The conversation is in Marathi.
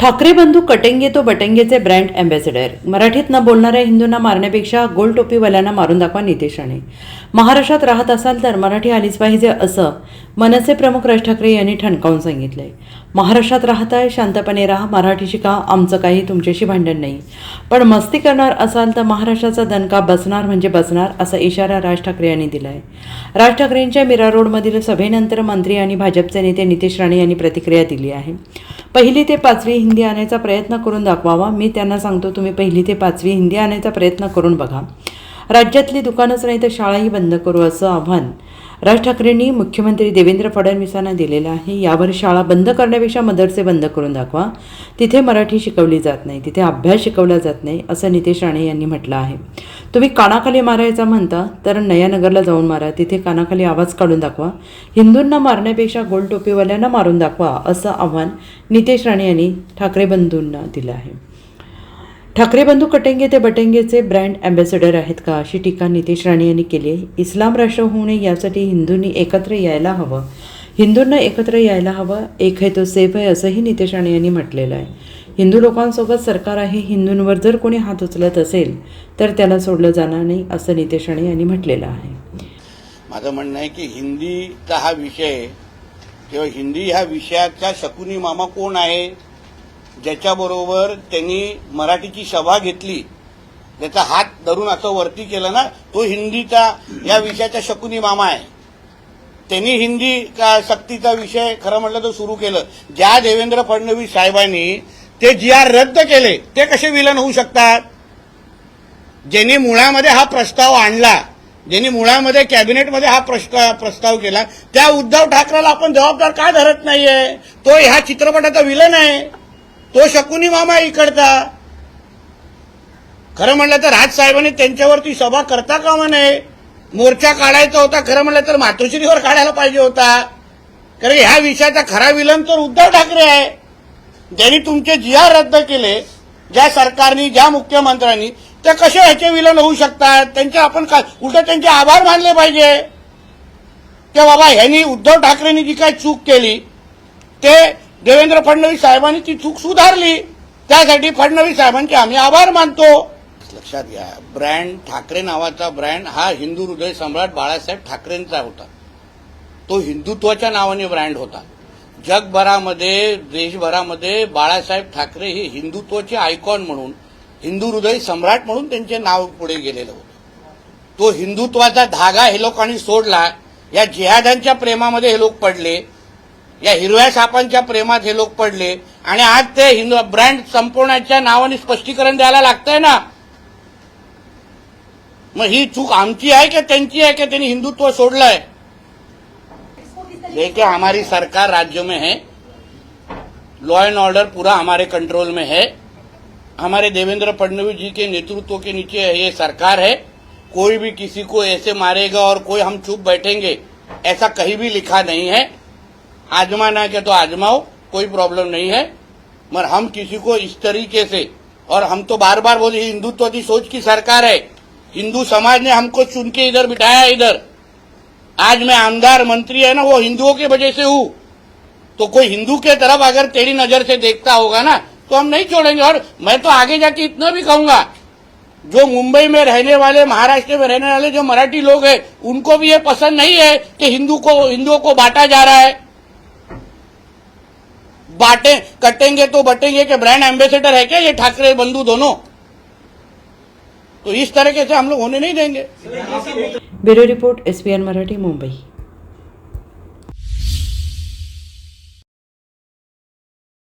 ठाकरे बंधू कटेंगे तो बटेंगेचे ब्रँड अँबॅसेडर. मराठीत न बोलणाऱ्या हिंदूंना मारण्यापेक्षा गोल टोपीवाल्यांना मारून दाखवा नितेश राणे. महाराष्ट्रात राहत असाल तर मराठी आलीच पाहिजे असं मनसे प्रमुख राज ठाकरे यांनी ठणकावून सांगितलंय. महाराष्ट्रात राहत आहे शांतपणे राहा मराठी शिका आमचं काही तुमच्याशी भांडण नाही. पण मस्ती करणार असाल तर महाराष्ट्राचा दणका बसणार म्हणजे बसणार असा इशारा राज ठाकरे यांनी दिलाय. राज ठाकरेंच्या मीरा रोडमधील सभेनंतर मंत्री आणि भाजपचे नेते नितेश राणे यांनी प्रतिक्रिया दिली आहे. पहिली ते पाचवी हिंदी आणायचा प्रयत्न करून दाखवावा. मी त्यांना सांगतो तुम्ही पहिली ते पाचवी हिंदी आणायचा प्रयत्न करून बघा. राज्यातली दुकानच नाही तर शाळाही बंद करू असं आव्हान. राज ठाकरेंनी मुख्यमंत्री देवेंद्र फडणवीसांना दिलेलं आहे. यावर शाळा बंद करण्यापेक्षा मदरसे बंद करून दाखवा. तिथे मराठी शिकवली जात नाही. तिथे अभ्यास शिकवला जात नाही असं नितेश राणे यांनी म्हटलं आहे. तुम्ही कानाखाली मारायचा म्हणता तर नयानगरला जाऊन मारा. तिथे कानाखाली आवाज काढून दाखवा. हिंदूंना मारण्यापेक्षा गोल टोपीवाल्यांना मारून दाखवा असं आव्हान नितेश राणे यांनी ठाकरे बंधूंना दिलं आहे. ठाकरे बंधू कटेंगे ते बटेंगेचे ब्रँड अँबॅसेडर आहेत का अशी टीका नितेश राणे यांनी केली आहे. इस्लाम राष्ट्र होऊ नये यासाठी हिंदूंनी एकत्र यायला हवं. हिंदूंना एकत्र यायला हवं. एक आहे तो सेफ आहे असंही नितेश राणे यांनी म्हटलेलं आहे. हिंदू लोकांसोबत सरकार आहे. हिंदूंवर जर कोणी हात उचलत असेल तर त्याला सोडलं जाणार नाही असं नितेश राणे यांनी म्हटलेलं आहे. माझं म्हणणं आहे की हिंदीचा हा विषय किंवा हिंदी ह्या विषयाचा शकुनी मामा कोण आहे? ज्याच्याबरोबर त्यांनी मराठीची सभा घेतली त्याचा हात धरून असं वरती केलं ना तो हिंदीचा या विषयाचा शकुनी मामा आहे. त्यांनी हिंदी का सक्तीचा विषय खरं म्हटलं तर सुरू केलं. ज्या देवेंद्र फडणवीस साहेबांनी ते जी आर रद्द केले ते कसे विलन होऊ शकतात? ज्यांनी मुळामध्ये हा प्रस्ताव आणला ज्यांनी मुळामध्ये कॅबिनेटमध्ये हा प्रस्ताव प्रस्ताव केला त्या उद्धव ठाकरेला आपण जबाबदार का धरत नाहीये? तो ह्या चित्रपटाचा विलन आहे. तो शकुनी मामा इकडचा. खरं म्हणलं तर राजसाहेबांनी त्यांच्यावरती सभा करता कामा नये. मोर्चा काढायचा होता खरं म्हणलं तर मातोश्रीवर काढायला पाहिजे होता. कारण ह्या विषयाचा खरा विलन तर उद्धव ठाकरे आहे. ज्यांनी तुमचे जी आर रद्द केले ज्या सरकारनी ज्या मुख्यमंत्र्यांनी त्या कसे ह्याचे विलन होऊ शकतात? त्यांचे आपण का उलट त्यांचे आभार मानले पाहिजे. की बाबा ह्यांनी उद्धव ठाकरेंनी जी काय चूक केली ते देवेंद्र फडणवीस साहेबांनी ती चूक सुधारली. त्यासाठी फडणवीस साहेबांचे आम्ही आभार मानतो. लक्षात घ्या ब्रँड ठाकरे नावाचा ब्रँड हा हिंदू हृदय सम्राट बाळासाहेब ठाकरेंचा होता. तो हिंदुत्वाच्या नावाने ब्रँड होता. जगभरामध्ये देशभरामध्ये बाळासाहेब ठाकरे हे हिंदुत्वाचे आयकॉन म्हणून हिंदू हृदय सम्राट म्हणून त्यांचे नाव पुढे गेलेलं होतं. तो हिंदुत्वाचा धागा हे लोकांनी सोडला. या जिहादांच्या प्रेमामध्ये हे लोक पडले. या हिरव्या सापांच्या प्रेमात हे लोक पडले. आणि आज ते हिंदू ब्रँड संपवण्याच्या नावाने स्पष्टीकरण द्यायला लागतंय ना. मग ही चूक आमची आहे की त्यांची आहे की त्यांनी हिंदुत्व सोडलंय? देखिए हमारी सरकार राज्य में है. लॉ एंड ऑर्डर पूरा हमारे कंट्रोल में है. हमारे देवेंद्र फडणवीस जी के नेतृत्व के नीचे ये सरकार है. कोई भी किसी को ऐसे मारेगा और कोई हम चुप बैठेंगे ऐसा कहीं भी लिखा नहीं है. आजमाना के तो आजमाओ, कोई प्रॉब्लम नहीं है। मगर हम किसी को इस तरीके से, और हम तो बार बार बोले हिंदुत्व की सोच की सरकार है। हिंदू समाज ने हमको चुन के इधर बिठाया इधर। आज मैं आमदार मंत्री है ना, वो हिंदुओं की वजह से हूँ। तो कोई हिंदू के तरफ़ अगर तेरी नज़र से देखता होगा ना तो हम नहीं छोड़ेंगे। और मैं तो आगे जाके इतना भी कहूँगा, जो मुंबई में रहने वाले, महाराष्ट्र में रहने वाले जो मराठी लोग हैं, उनको भी ये पसंद नहीं है कि हिंदू को, हिंदुओं को बांटा जा रहा है। बांटे कटेंगे तो बटेंगे कि ब्रांड एम्बेसडर है क्या ये ठाकरे बंधु दोनों? तो इस तरीके से हम लोग होने नहीं देंगे। Bureau report SPN Marathi, Mumbai.